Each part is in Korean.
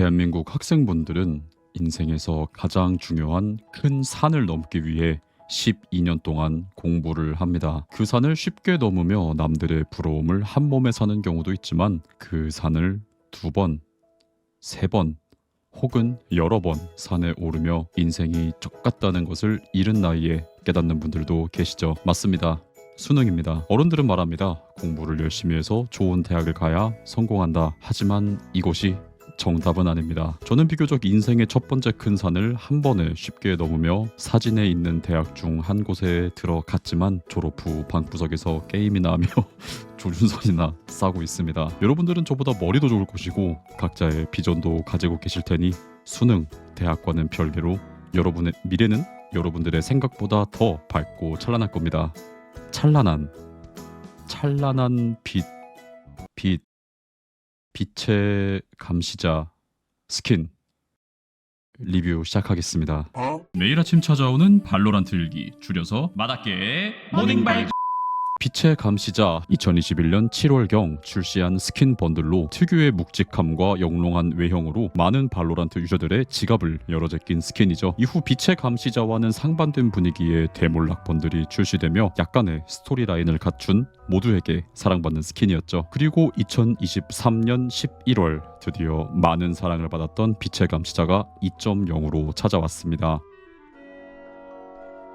대한민국 학생분들은 인생에서 가장 중요한 큰 산을 넘기 위해 12년 동안 공부를 합니다. 그 산을 쉽게 넘으며 남들의 부러움을 한 몸에 사는 경우도 있지만 그 산을 두 번, 세 번, 혹은 여러 번 산에 오르며 인생이 쩍같다는 것을 이른 나이에 깨닫는 분들도 계시죠. 맞습니다. 수능입니다. 어른들은 말합니다. 공부를 열심히 해서 좋은 대학을 가야 성공한다. 하지만 이것이 정답은 아닙니다. 저는 비교적 인생의 첫 번째 큰 산을 한 번에 쉽게 넘으며 사진에 있는 대학 중 한 곳에 들어갔지만 졸업 후 방구석에서 게임이나 하며 조준선이나 싸고 있습니다. 여러분들은 저보다 머리도 좋을 것이고 각자의 비전도 가지고 계실 테니 수능, 대학과는 별개로 여러분의 미래는 여러분들의 생각보다 더 밝고 찬란할 겁니다. 찬란한 찬란한 빛, 빛, 빛의 감시자 스킨 리뷰 시작하겠습니다. 매일 아침 찾아오는 발로란트 일기 줄여서 마다케 모닝 발 빛의 감시자 2021년 7월경 출시한 스킨 번들로 특유의 묵직함과 영롱한 외형으로 많은 발로란트 유저들의 지갑을 열어 제낀 스킨이죠. 이후 빛의 감시자와는 상반된 분위기의 대몰락 번들이 출시되며 약간의 스토리 라인을 갖춘 모두에게 사랑받는 스킨이었죠. 그리고 2023년 11월 드디어 많은 사랑을 받았던 빛의 감시자가 2.0으로 찾아왔습니다.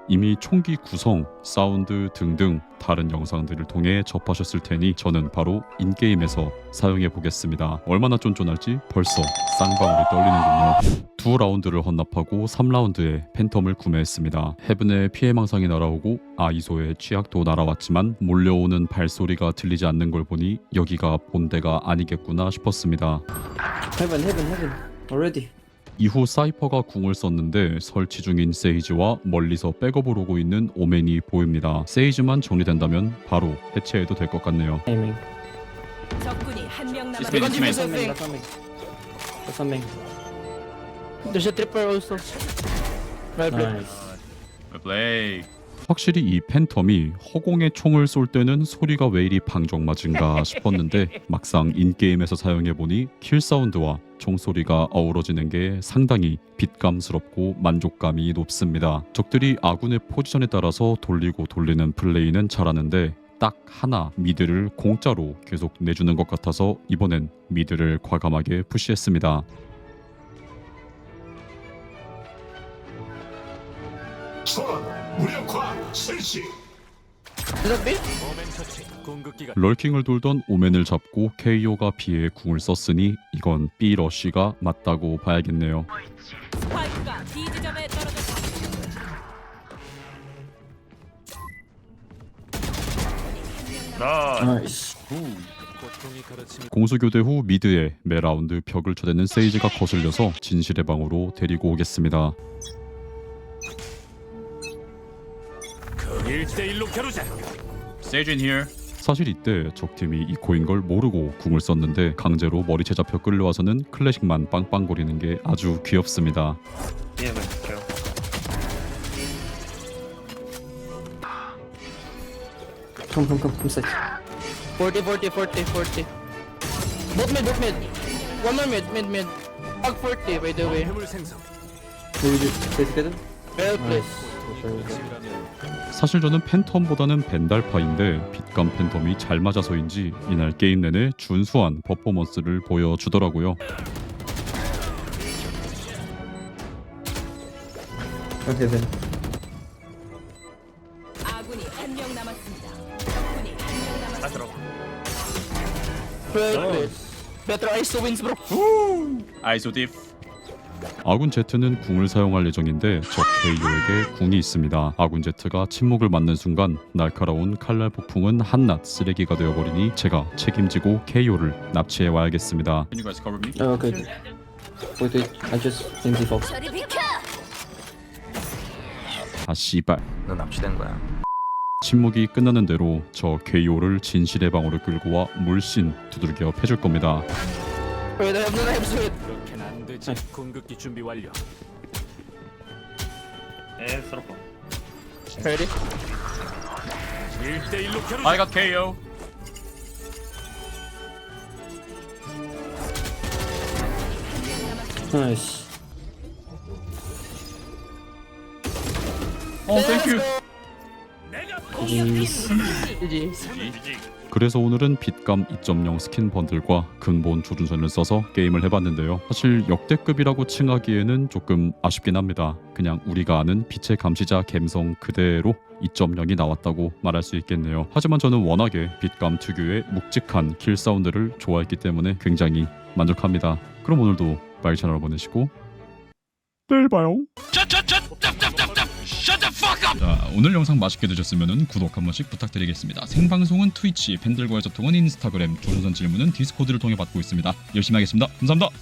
이미 총기 구성, 사운드 등등 다른 영상들을 통해 접하셨을 테니 저는 바로 인게임에서 사용해 보겠습니다. 얼마나 쫀쫀할지 벌써 쌍방울이 떨리는군요. 두 라운드를 헌납하고 3라운드에 팬텀을 구매했습니다. 헤븐의 피해망상이 날아오고 아이소의 취약도 날아왔지만 몰려오는 발소리가 들리지 않는 걸 보니 여기가 본대가 아니겠구나 싶었습니다. Heaven, heaven, heaven. Already. 이후 사이퍼가 궁을 썼는데 설치 중인 세이지와 멀리서 백업을 오고 있는 오맨이 보입니다. 세이지만 정리된다면 바로 해체해도 될 것 같네요. Aiming. 적군이 한 명 That's 남았습니다. that's coming. That's coming. There's a tripper also. Right, right. Nice. 플레이 확실히 이 팬텀이 허공에 총을 쏠 때는 소리가 왜 이리 방정맞은가 싶었는데 막상 인게임에서 사용해보니 킬 사운드와 총소리가 어우러지는 게 상당히 빛감스럽고 만족감이 높습니다. 적들이 아군의 포지션에 따라서 돌리고 돌리는 플레이는 잘하는데 딱 하나 미드를 공짜로 계속 내주는 것 같아서 이번엔 미드를 과감하게 푸시했습니다. 럴킹을 돌던 오맨을 잡고 KO가 B에 궁을 썼으니 이건 B 러쉬가 맞다고 봐야겠네요. 스파이크가 B 지점에 떨어졌습니다. Nice. 공수 교대 후 미드에 매 라운드 벽을 쳐대는 세이지가 거슬려서 진실의 방으로 데리고 오겠습니다. 1대1로 겨루자 세준 here 사실 이때 적팀이 이코인 걸 모르고 궁을 썼는데 강제로 머리채 잡혀 끌려와서는 클래식만 빵빵거리는 게 아주 귀엽습니다. Come, come, come side. 40, 40, 40, 40. Both mid, both mid. One more mid, mid, mid. Pag 40, by the way. 힘을 생성 stay together. 사실 저는 팬텀보다는 벤달파인데 빛감 팬텀이 잘 맞아서인지 이날 게임 내내 준수한 퍼포먼스를 보여주더라고요. Then. 아군이 한 명 남았습니다. 적군이 한 명 남았습니다. Well placed. Better ISO wins, bro. 아이소 디프 아군 제트는 궁을 사용할 예정인데 적 KO에게 궁이 있습니다. 아군 제트가 침묵을 맞는 순간 날카로운 칼날 폭풍은 한낱 쓰레기가 되어버리니 제가 책임지고 KO를 납치해 와야겠습니다. Can you guys cover me? Oh, okay. Wait, wait. I just think default. 아 씨발. 넌 납치된 거야. 침묵이 끝나는 대로 저 KO를 진실의 방으로 끌고 와 물씬 두들겨 패줄 겁니다. Wait, I have no 되지 공격기 준비 완료 Ready? 1대1로 겨루자 I got KO. Oh, thank you. GG. 그래서 오늘은 빛감 2.0 스킨 번들과 근본 조준선을 써서 게임을 해봤는데요. 사실 역대급이라고 칭하기에는 조금 아쉽긴 합니다. 그냥 우리가 아는 빛의 감시자 감성 그대로 2.0이 나왔다고 말할 수 있겠네요. 하지만 저는 워낙에 빛감 특유의 묵직한 킬 사운드를 좋아했기 때문에 굉장히 만족합니다. 그럼 오늘도 빨리 채널 보내시고 내일 봐요. 자, 오늘 영상 맛있게 드셨으면 구독 한 번씩 부탁드리겠습니다. 생방송은 트위치, 팬들과의 소통은 인스타그램, 조선선 질문은 디스코드를 통해 받고 있습니다. 열심히 하겠습니다. 감사합니다.